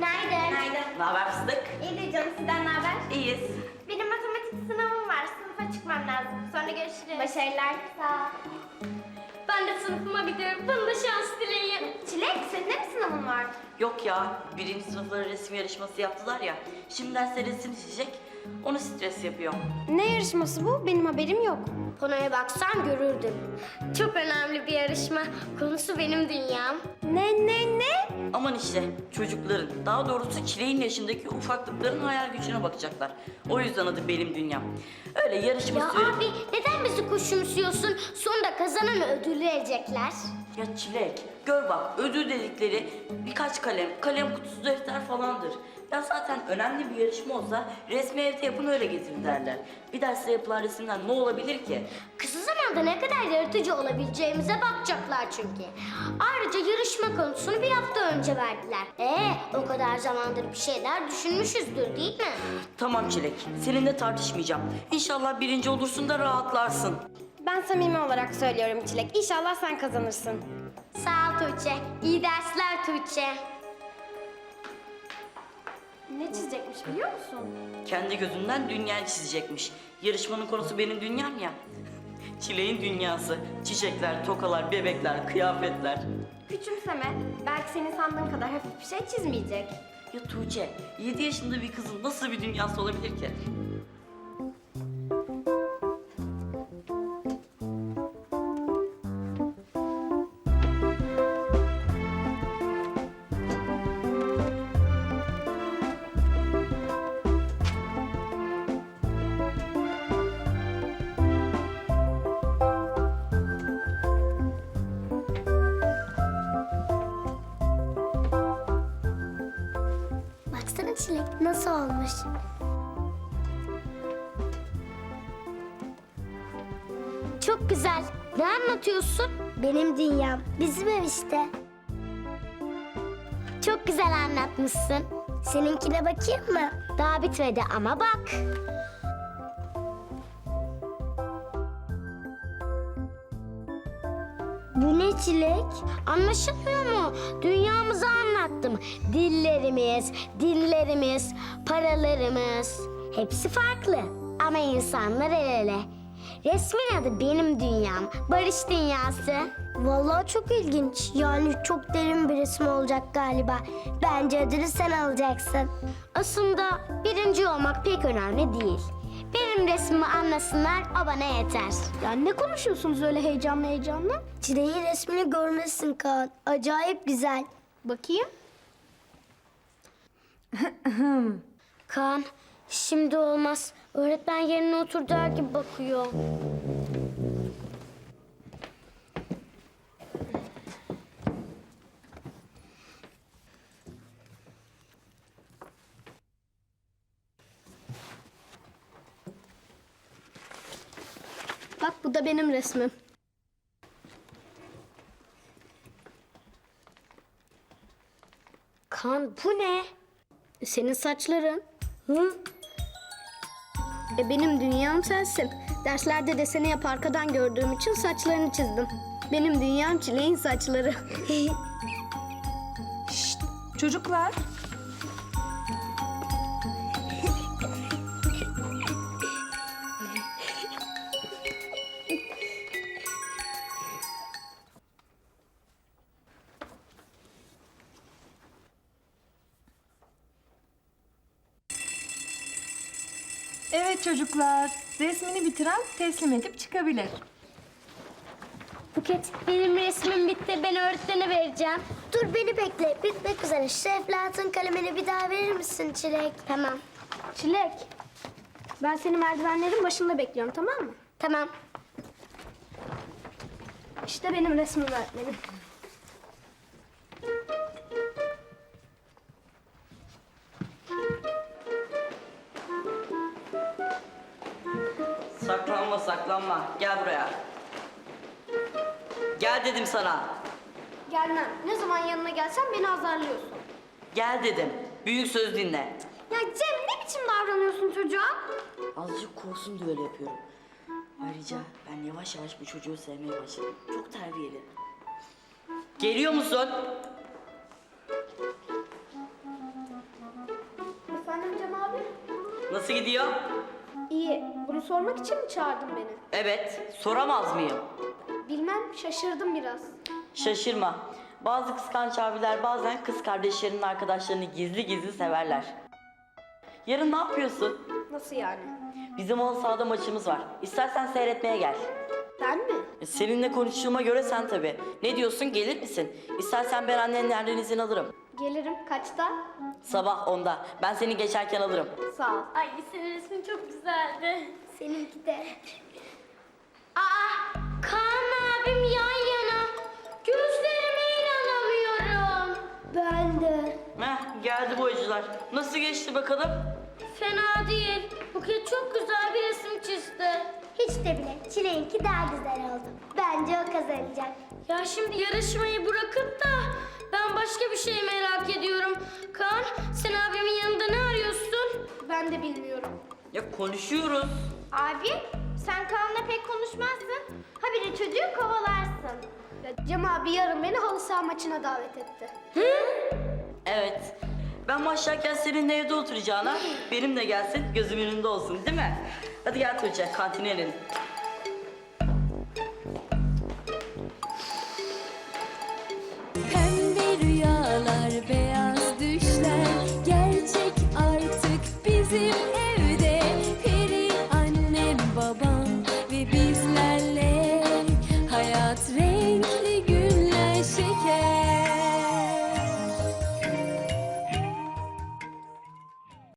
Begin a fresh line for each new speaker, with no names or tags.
Günaydın.
Günaydın.
Ne haber fıstık?
İyidir canım sizden ne haber?
İyiyiz.
Benim matematik sınavım var. Sınıfa çıkmam lazım. Sonra görüşürüz. Başarılar. Sağ ol. Ben de sınıfıma gidiyorum. Bana da şans dileyin. Çilek senin de mi sınavın var?
Yok ya, birinci sınıfları resim yarışması yaptılar ya. Şimdi derste resim çizecek, onu stres yapıyor.
Ne yarışması bu? Benim haberim yok. Konuya baksan görürdün. Çok önemli bir yarışma. Konusu benim dünyam. Ne ne ne?
Aman işte çocukların, daha doğrusu çileğin yaşındaki ufaklıkların hayal gücüne bakacaklar. O yüzden adı Benim Dünyam. Öyle yarışma
Ya
söyle-
abi neden bizi kuşumsuyorsun? Sonunda kazananı ödül verecekler.
Ya çilek, gör bak ödül dedikleri birkaç kalem, kalem kutusu defter falandır. Ya zaten önemli bir yarışma olsa resmi evde yapın öyle getirin derler. Bir derste yapılan resimden ne olabilir ki?
Kısa zamanda ne kadar yaratıcı olabileceğimize bakacaklar çünkü. Ayrıca yarışma konusunu bir hafta önce verdiler. Ee, o kadar zamandır bir şeyler düşünmüşüzdür değil mi?
Tamam Çilek, seninle tartışmayacağım. İnşallah birinci olursun da rahatlarsın.
Ben samimi olarak söylüyorum Çilek. İnşallah sen kazanırsın.
Sağ ol Tuğçe. İyi dersler Tuğçe.
Ne çizecekmiş biliyor musun?
Kendi gözünden dünyayı çizecekmiş. Yarışmanın konusu benim dünyam ya. Çileğin dünyası. Çiçekler, tokalar, bebekler, kıyafetler.
Küçümseme. Belki senin sandığın kadar hafif bir şey çizmeyecek.
Ya Tuğçe, 7 yaşında bir kızın nasıl bir dünyası olabilir ki?
Çilek nasıl olmuş. Çok güzel. Ne anlatıyorsun? Benim dünyam. Bizim ev işte. Çok güzel anlatmışsın. Seninkine bakayım mı? Daha bitmedi ama bak. Bu ne çilek? Anlaşılmıyor mu? Dünyamızı anlattım. Dillerimiz, dillerimiz, paralarımız. Hepsi farklı. Ama insanlar el ele. Resmin adı Benim Dünyam, Barış Dünyası. Vallahi çok ilginç. Yani çok derin bir resim olacak galiba. Bence ödülü sen alacaksın. Aslında birinci olmak pek önemli değil. Benim resmimi anlasınlar, o bana yeter.
Ya ne konuşuyorsunuz öyle heyecanlı heyecanlı?
Çileğin resmini görmesin Kaan. Acayip güzel.
Bakayım.
Kaan, şimdi olmaz. Öğretmen yerine otur der gibi bakıyor.
Bu da benim resmim.
Kaan bu ne?
Senin saçların.
Hı?
E benim dünyam sensin. Derslerde deseni yap arkadan gördüğüm için saçlarını çizdim. Benim dünyam çileğin saçları.
Çocuklar. Evet çocuklar. Resmini bitiren teslim edip çıkabilir.
Buket, benim resmim bitti. Ben öğretmene vereceğim. Dur beni bekle. Bitmek üzere. Şu Eflatun kalemini bir daha verir misin Çilek? Tamam.
Çilek. Ben seni merdivenlerin başında bekliyorum tamam mı?
Tamam.
İşte benim resmim öğretmenim.
Saklanma saklanma. Gel buraya. Gel dedim sana.
Gelmem. Ne zaman yanına gelsem beni azarlıyorsun.
Gel dedim. Büyük söz dinle.
Ya Cem ne biçim davranıyorsun çocuğa?
Azıcık korksun diye öyle yapıyorum. Ayrıca ben yavaş yavaş bu çocuğu sevmeye başladım. Çok terbiyeli. Geliyor musun? Nasıl gidiyor?
İyi. Bunu sormak için mi çağırdın beni?
Evet, soramaz mıyım?
Bilmem, şaşırdım biraz.
Şaşırma. Bazı kıskanç abiler bazen kız kardeşlerinin arkadaşlarını gizli gizli severler. Yarın ne yapıyorsun?
Nasıl yani?
Bizim halı sahada maçımız var. İstersen seyretmeye gel.
Ben mi?
E, Seninle konuştuğuma göre sen tabii. Ne diyorsun gelir misin? İstersen ben annenlerden izin alırım.
Gelirim. Kaçta?
Sabah onda. Ben seni geçerken alırım.
Sağ ol.
Ay senin resmin çok güzeldi. Seninki de. Aa, Kaan abim yan yana. Gözlerime inanamıyorum. Ben de.
Heh, geldi boyacılar. Nasıl geçti bakalım?
Fena değil. Buket çok güzel bir resim çizdi. Hiç de bile. Çileğinki daha güzel oldu. Bence o kazanacak. Ya şimdi yarışmayı bırakın
Ben de bilmiyorum.
Ya konuşuyoruz.
Abi sen Kaan'la pek konuşmazsın. Ha bir de çocuğu kovalarsın.
Ya Cem abi yarın beni halı saha maçına davet etti.
Evet. Ben başlarken senin de evde oturacağına benim de gelsin gözümün önünde olsun değil mi? Hadi gel Tuğçe kantine inelim.